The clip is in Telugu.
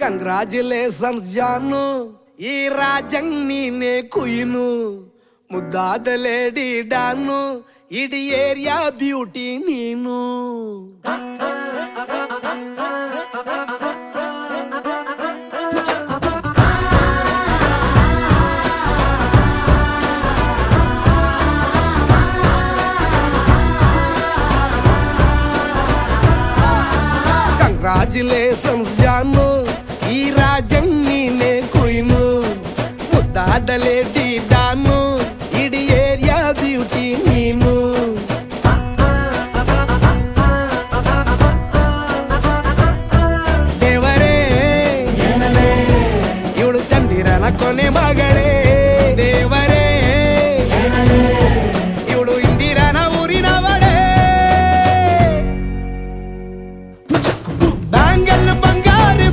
కంగ్రాచులేషన్స్ జాను ఈ రాజం నేనే కుయిను. ముద్దాదలేడి డాను ఇడి ఏరియా బ్యూటీ నేను. కంగ్రాచులేషన్స్ జాను ఈ రాజన్ని నే కుయ్ను. ముದ್ದಾడలేటి దాను ఇడి ఏరియా బ్యూటీ నీము ದೇವರೇ ఇవుడు చందిరన కొనే మగడే.